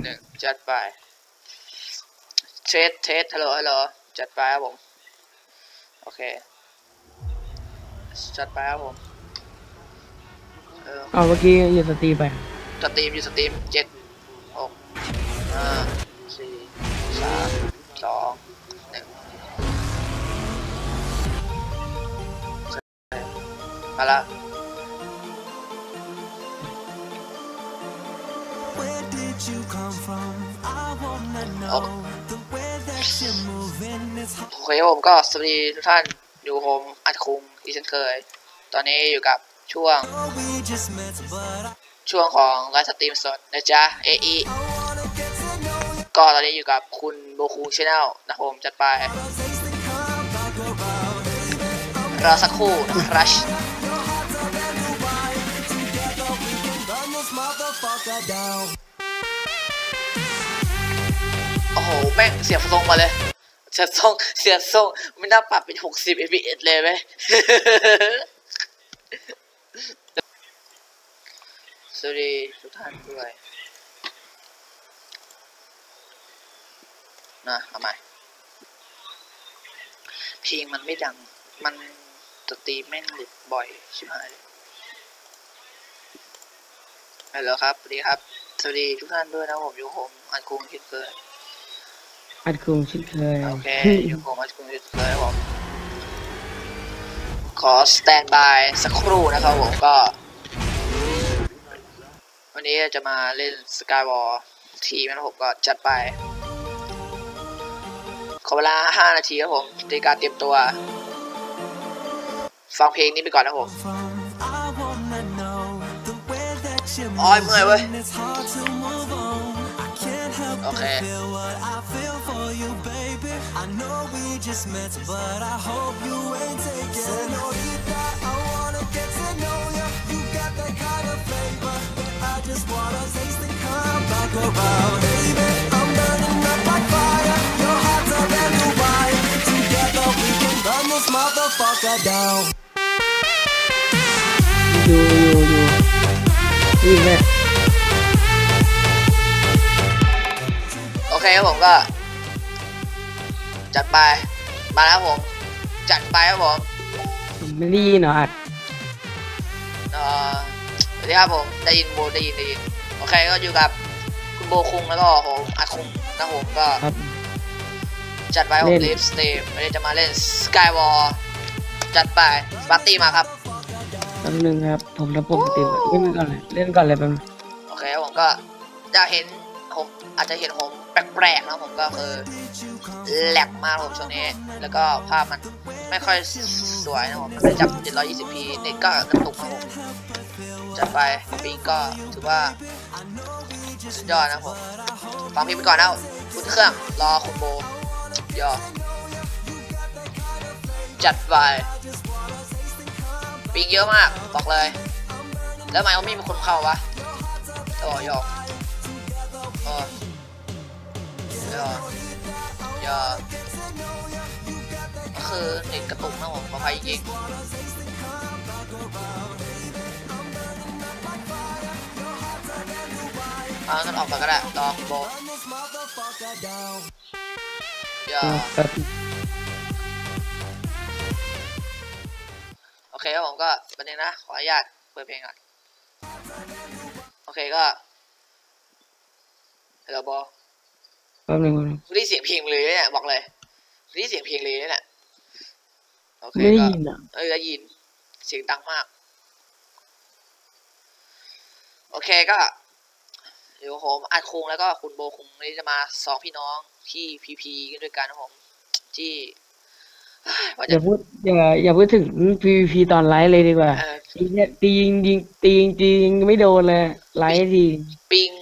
หนึ่งจัดไปเทสเทสฮัลโหลฮัลโหลจัดไปครับผม โอเค จัดไปครับผมเออเอาเมื่อกี้อยู่สตรีมไป สตรีมอยู่สตรีมเจ็ดหกห้าสี่สามสองหนึ่งมาละ did you come from? I wanna know. The way that you're moving is โอเคครับผมก็สวัสดีทุกท่านอยู่กับผมอัดคุงอีกเช่นเคย ตอนนี้อยู่กับช่วง hard. We just met, but I ช่วงของไลฟ์สตรีมสดนะจ๊ะ AE wanna get to know you. ก็ตอนนี้อยู่กับคุณโบคูชแนลนะครับผมจัดไป Taste and come back around. รอสักครู่นะครับ โอ้โหแม่งเสียทรงมาเลยเสียทรงเสียทรงไม่น่าปรับเป็นหกสิบ fps เลยไหมสวัสดีทุกท่านด้วยนะทำไมเพลงมันไม่ดัง มันสตรีมแม่งหลุดบ่อย ชิบหายเลยฮัลโหลครับ สวัสดีครับ สวัสดีทุกท่านด้วยนะผมอยู่ผมอันคุงคิดเกิน อัดคุงเช่นเคยโอเคอยู่ผมอันคุงคิดเกินครับผมขอสแตนบายสักครู่นะครับผมก็ วันนี้จะมาเล่นสกายวอลทีมนะผมก็จัดไป ขอเวลา 5 นาทีครับผมในการเตรียมตัว ฟังเพลงนี้ไปก่อนนะผม From I wanna know the way that you're โอ้ยเมื่อยเว้ย moving. It's hard to move on. I can't help Okay. but feel what I feel for you, baby. I know we just met, but I hope you ain't taking. Senorita, I wanna get to know you. You got that kind of flavor. I just wanna taste and come back around, baby. I'm burning up like fire. Your heart's a brand new wine. Together we can run this motherfucker down. ดูอยู่อยู่นี่แม่ โอเคครับผมก็ จัดไป มาแล้วครับผม จัดไปครับผมผมไม่ได้ยินเหรออัดเอ่อสวัสดีครับผมได้ยินโบได้ยินได้ยินโอเคก็อยู่กับคุณโบคุงแล้วก็ผมอัดคุงนะผมก็ครับ จัดไปผมเล่น ลิฟสตรีมไม่ได้จะมาเล่นสกายวอลจัดไปสปาร์ตี้มาครับ แป๊บนึงครับ ผมระบบสตรีมเล่นก่อนเลยเล่นก่อนเลยแป๊บนึงโอเคผมก็จะเห็นผม อาจจะเห็นผมแปลกๆนะผมก็คือแหลกมากผมช่วงนี้ แล้วก็ภาพมันไม่ค่อยสวยนะผมมันได้จับ 720p เน็ตก็กระตุกนะผมจัดไปปีก็ถือว่าสุดยอดนะผมฟังพลงไปก่อนนะคุณเครื่องรอคุณโบยอจัดไปปิงเยอะมากบอกเลย แล้วไมเขาไม่มีคนเข้าวะโอ้ยอก ยอยอก็คือเน็ตกระตุกนะผมขออภัยจริงเอางั้นออกไปก็ได้รอคุณโบ Run this motherfucker down. ยอแป๊บโอเคครับผมก็ประเด็นงนะ ขออนุญาตเปิดเพลงก่อน โอเคก็ฮัลโหลโบ แป๊บนึงแป๊บนึงได้ยินเสียงเพลงเลยเนี่ยบอกเลยได้ยินเสียงเพลงเลยเนี่ยโอเคไม่ได้ก็ยินอะเออได้ยิน เสียงดังมาก โอเคก็เดี๋ยวผมอัดคุงแล้วก็คุณโบคุงนี่จะมาสองพี่น้องที่พีพีกันด้วยกันนะผมที่เฮ้ยว่าอจะย่าพูดอย่าอย่าพูดถึง PVP ตอนไลฟ์เลยดีกว่าเออตีเนี่ยตียิงยิงตียิงตียิงไม่โดนเลยไลฟ์ทีปิงแม่งเยอะ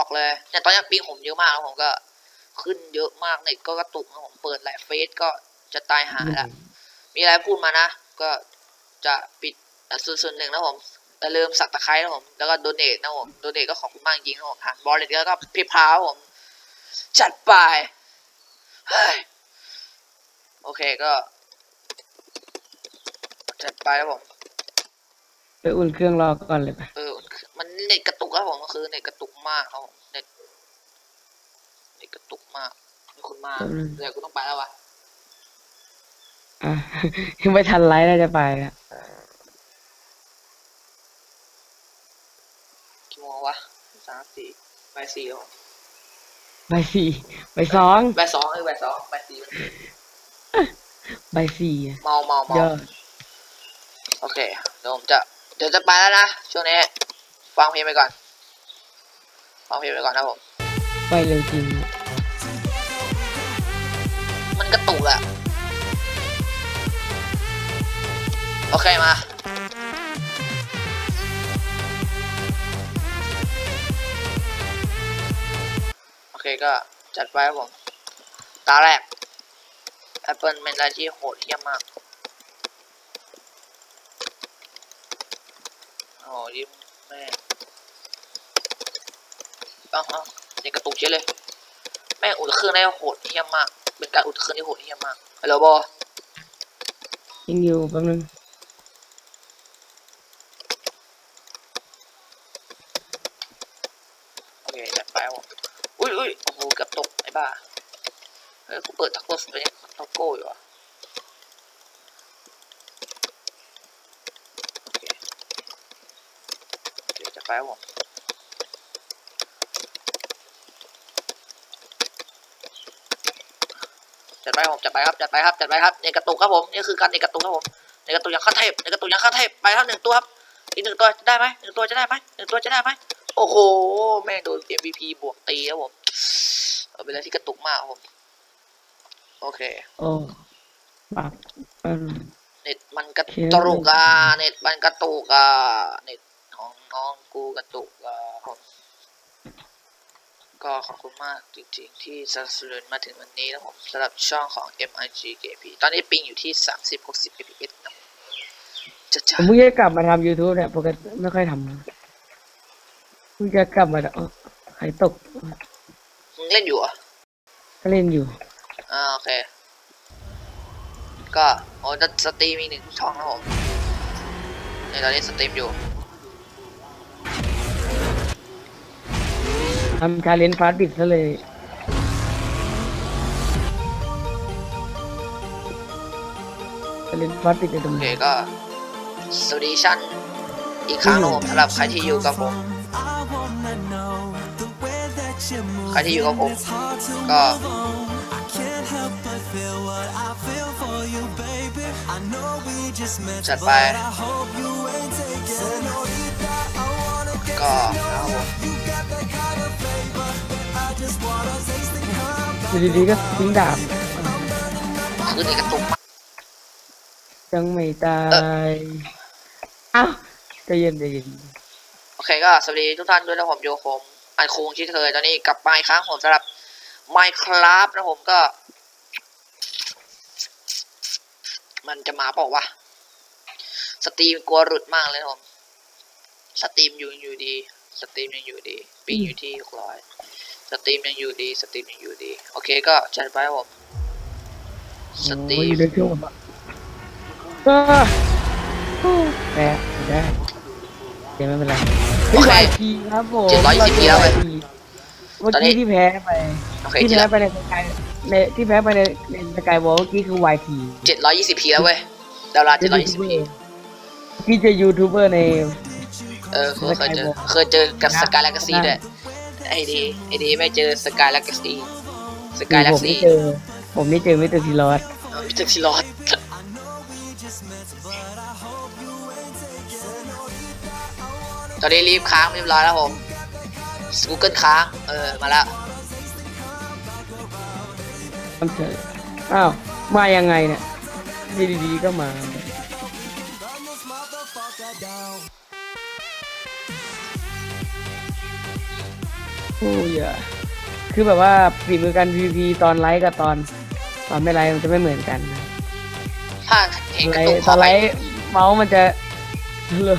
บอกเลยเนี่ยตอนนี้ปิงผมเยอะมากแล้วผมก็ขึ้นเยอะมากเน็ตก็กระตุกนะผมเปิดหลายเฟซก็จะตายหาละมีอะไรพูดมานะ ก็จะปิดอะส่วนส่วนหนึ่งนะผมอย่าลืมสักตะไคร้นะผม แล้วก็โดเนทนะผม โดเนทก็ขอบคุณมากจริงๆนะผมผ่านบอลเลตแล้วก็เพย์พาผม จัดไปเฮ้ยโอเคก็ จัดไปแล้วผมไปอุ่นเครื่องรอก่อนเลยไปเออ มันเน็ตกระตุกครับผมคือเน็ตกระตุกมากครับผมเน็ตเน็ตกระตุกมากนี่คุณมากแป๊บนึงเดี๋ยวกูต้องไปแล้ววะอะยังไม่ทันไลฟ์น่าจะไปอะกี่โมงวะสามสี่ใบายสี่ครับผมใบสี่ใบสองใบายสองเออใบายสองใบายสี่มันใบสี่อะเมาเมาเมายอดโอเคเดี๋ยวผมจะเดี๋ยวจะไปแล้วนะช่วงนี้ ฟังเพลงไปก่อน ฟังเพลงไปก่อนนะผม ไปเร็วจริงอะมันกระตุกอะโอเคมาโอเคก็จัดไปครับผม ตาแรก Apple เป็นอะไรที่โหดเหี้ยมมากโอ้ยิ้ม แม่งเอ้าเอ้าเด็กกระตุกเฉยเลย แม่งอุดเครื่องได้โหดเหี้ยมมาก เป็นการอุดเครื่องที่โหดเหี้ยมมากฮัลโหลบอยังอยู่แป๊บนึงโอเคจัดไปครับผมอุ้ยอุ้ยโอ้โหเกือบตกไอ้บ้าเฮ้ยกูเปิดทักโก้สเปนทักโก้อยู่อะ บผมนี่คือการในกระตุกครับผมในกระตุกอย่างขั้นเทพในกระตุกอย่างขั้นเทพไปครับหนึ่งตัวครับ อีกหนึ่งตัวจะได้ไหมหนึ่งตัวจะได้ไหมหนึ่งตัวจะได้ไหมโอ้โห แม่งโดน MVP บวกตีครับผมเอาเป็นอะไรที่กระตุกมากครับผม โอเค โอ้ปรับแป๊บนึงเน็ตมันกระโอเคตุกอะเน็ตมันกระตุกอะเน็ตของ น้องกูกระตุกอะผมก็ขอบคุณมากจริงๆ ที่สนับสนุนมาถึงวันนี้นะผมสำหรับช่องของ MIG KP ตอนนี้ปิงอยู่ที่ 30 60 fps นะจะผจะมเพิ่งจะกลับมาทำ YouTube เนี่ยปกติไม่ค่อยทำนะเพิ่งจะกลับมาเอ้าใครตกมึงเล่นอยู่เหรอะก็เล่นอยู่อ่าโอเค ก็โอ้จะสตรีมอีกหนึ่งช่องนะผมในตอนนี้สตรีมอยู่ ทำชาเลนจ์ฟาสต์บิดซะเลยชาเลนจ์ฟาสต์บิดในตรงโอเคนี้ก็สวัสดีชันอีกครั้งนะผมสำหรับใครที่อยู่กับผม ใครที่อยู่กับผม ก็ จัดไป ก็ อยู่ดีๆก็ทิ้งดาบคือในกระตุกมากยังไม่ตายอ้าวใจเย็นใจเย็นโอเคก็สวัสดีทุกท่านด้วยนะผมโยโคมอันคุงที่เคยตอนนี้กลับมาอีกครั้งผมสำหรับ Minecraft นะผมก็ มันจะมาเปล่าวะสตรีมกลัวหลุดมากเลยนะผมสตรีมอยู่อยู่ดี สตรีมยังอยู่ดีปิงอยู่ที่หกร้อย สตรีมยังอยู่ดี สตรีมยังอยู่ดี โอเคก็จัดไปครับผม สตรีโอ้ยอมยู่ในช่วงแบบอ้าแพ้ไม่ได้เดี๋ยวไม่เป็นไรโอเคทีครับผม720แล้วเว้ยเมื่อตอนนี้กี้ที่แพ้ไปโอเคที่เจ็ดแพ้ไปในสกายในที่แพ้ไปในในสกายวอลเมื่อกี้คือ YT เจ็ดร้อยยี่สิบพีแล้วเว้ยดาวน์โหลดเจ็ดร้อยยี่สิบพีที่เจะยูทูบเบอร์ใน เออเคยเคยเจอ เคยเจอกับสกายแลกซี่ด้วย ไอดีไอดีไม่เจอสกายแลกซี่สกายแลผกมนี่ซี่เจอผมนี่เจอมิสเตอร์ซีรอสมิสเตอร์ทีลอดตอนนี้รีบค้างเรียบร้อยแล้วผม Google ค้างเออมาแล้วทำเฉยอ้าวมายังไงเนี่ยดีๆก็มา โอ้ยอะคือแบบว่าฝีมือการ PVP ตอนไลฟ์กับตอน ตอนไม่ไลฟ์มันจะไม่เหมือนกันนะถ้าเห็นไลกระตุกฟ์ตเข้าอนไปไลฟ์เมาส์มันจะสลัว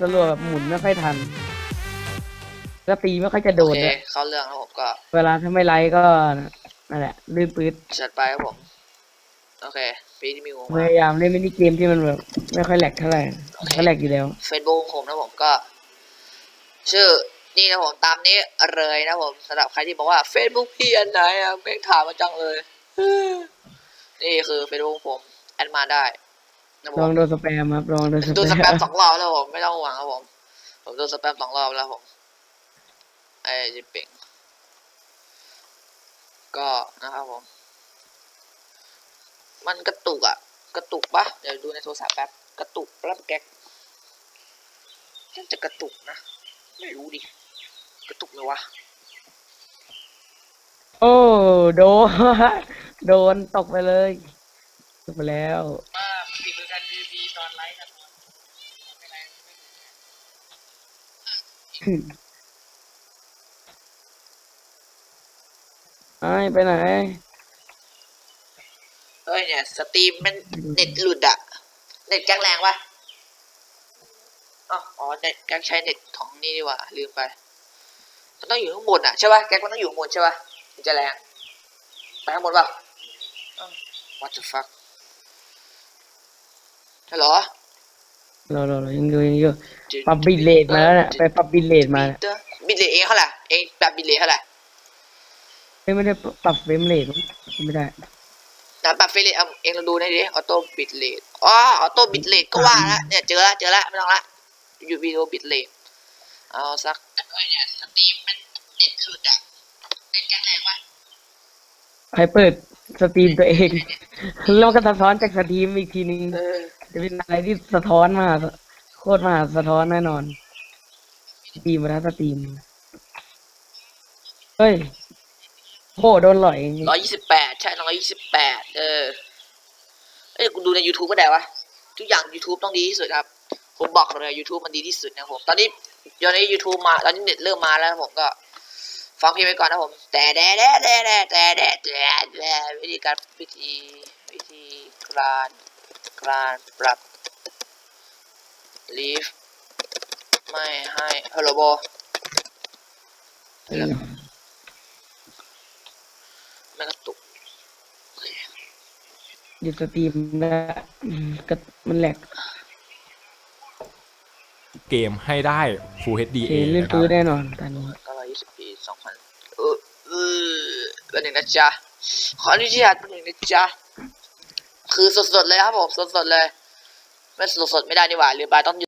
สลัวแบบหมุนไม่ค่อยทันแล้วตีไม่ค่อยจะโดโอนเคด้วยเข้าเรื่องแล้วผมก็เวลาถ้าไม่ไลฟ์ก็นั่นแหละลื่นปื๊ดจัดไปครับผม โอเคฟีดมิวพยายามเล่นมินิเกมที่มันแบบไม่ค่อยแหลกเท่าไหร่โอเคก็แหลกอยู่แล้ว เฟซบุ๊กผมนะผมก็ ชื่อ นี่นะผมตามนี้เลยนะผมสำหรับใครที่บอกว่า Facebook พี่อันไหนอะแม่งถามมาจังเลย นี่คือ Facebook ผมแอดมาได้นะผลองมโดนสแปมครับลองโดนสโดนสแปแปมมสองรอบแล้วผมไม่ต้องห่วงครับผม ผมโดนสแปมสองรอบแล้วผมไอ้จิเป่งก็นะครับผม มันกระตุกอะกระตุกปะเดี๋ยวดูในโทรศัพท์แป๊บกระตุกแป๊บแก๊กน่าจะกระตุกนะ ไม่รู้ดิ กระตุกไหมวะ โอ้โดน โดนตกไปเลยตกไปแล้วฝีมือการวีพีตอนไลฟ์กันไอ้ไปไหนเฮ้ยเนี่ยสตรีมมันเน็ตหลุดอะเน็ตแก๊กแรงปะอ๋ออ๋อเน็ตแก๊กใช้เน็ตของนี่ดีกว่าลืมไปมัน ต้องอยู่ข้างบนอะใช่ปะแก๊กมันต้องอยู่ข้างบนใช่ปะมันจะแรงไปข้างบนปะอ้าว what the fuck ฮัลโหลรอรอรอยังอยู่ยังอยู่ปรับบิตเลทมาแล้วเนี่ยไปปรับบิตเลทมาเนี่ยบิตเลทเองเท่าไหร่เองปรับบิตเลทเท่าไหร่เอ้ยไม่ได้ปรับเฟรมเรทมั้งไม่ได้นะปรับเฟรมเรทเอาเองเราดูในอยดิออโต้บิตเลทอ๋อออโต้บิตเลทก็ว่าละเนี่ยเจอละเจอละไม่ต้องละอยู่วิดีโอบิตเลท เอาสักเอ้ยเนี่ยสตรีมมันเน็ตหลุดอะเน็ตแก๊กแรงวะใครเปิดสตรีมตัวเอง แล้วก็สะท้อนจากสตรีมอีกทีนึงเออจะเป็นอะไรที่สะท้อนมาโคตรมหาสะท้อนแน่นอนสตรีมมาแล้วสตรีมเฮ้ยโหโดนหล่อยร้อยยี่สิบแปดใช่ร้อยยี่สิบแปดเออเอ้ยกูดูใน YouTube ก็ได้วะ ทุกอย่าง YouTube ต้องดีที่สุดครับ ผมบอกเลย YouTube มันดีที่สุดนะผม ตอนนี้ ตอนนี้ YouTube มาตอนนี้เน็ตเริ่มมาแล้วผมก็ฟังเพลงไปก่อนนะผม แต่แด่แด่แด่แด่แต่แด่แด่แด่วิธีการวิธีวิธีการการปรับ leave ไม่ให้ฮัลโหลโบไม่กระตุกหยุดสตรีมได้อืมก็มันแหลก เกมให้ได้ Full HD เอเองเล่นนะคปื้รับแน่นอนตอนนี้เก้าร้อยยี่สิบปีสองพันเออเออเป็นหนึ่งนะจ๊ะขออนุญาตเป็นหนึ่งนะจ๊ะคือสดๆเลยครับผมสดๆเลยไม่สดๆไม่ได้นี่หว่าหรือบายต้อง